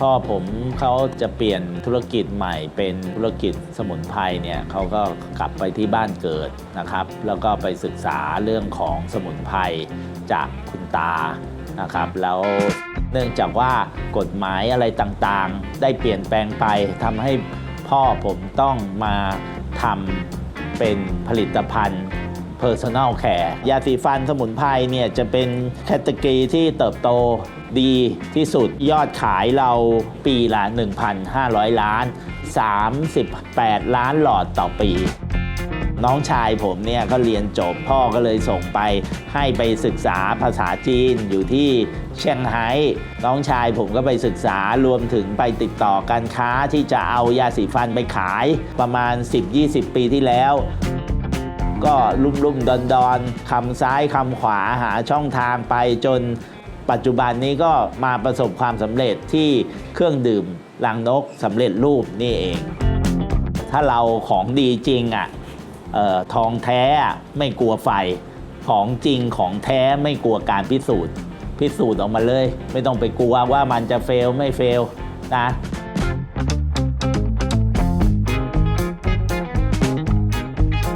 พ่อผมเขาจะเปลี่ยนธุรกิจใหม่เป็นธุรกิจสมุนไพรเนี่ยเขาก็กลับไปที่บ้านเกิดนะครับ แล้วก็ไปศึกษาเรื่องของสมุนไพรจากคุณตานะครับแล้วเนื่องจากว่ากฎหมายอะไรต่างๆ ได้เปลี่ยนแปลงไปทำให้พ่อผมต้องมาทำเป็นผลิตภัณฑ์ Personal Care ยาสีฟันสมุนไพรเนี่ยจะเป็นแคตตากรีที่เติบโตดีที่สุดยอดขายเราปีละ 1,500 ล้าน 38 ล้านหลอดต่อปีน้องชายผมเนี่ยก็เรียนจบพ่อก็เลยส่งไปให้ไปศึกษาภาษาจีนอยู่ที่เชียงไฮ้น้องชายผมก็ไปศึกษารวมถึงไปติดต่อการค้าที่จะเอายาสีฟันไปขายประมาณ 10-20 ปีที่แล้ว ก็ลุ่มลุ่มดอนดอนๆคำซ้ายคำขวาหาช่องทางไปจนปัจจุบันนี้ก็มาประสบความสำเร็จที่เครื่องดื่มลังนกสำเร็จรูปนี่เอง ถ้าเราของดีจริงอะออทองแท้อะไม่กลัวไฟ ของจริงของแท้ไม่กลัวการพิสูจน์ พิสูจน์ออกมาเลย ไม่ต้องไปกลัวว่ามันจะเฟลไม่เฟลนะ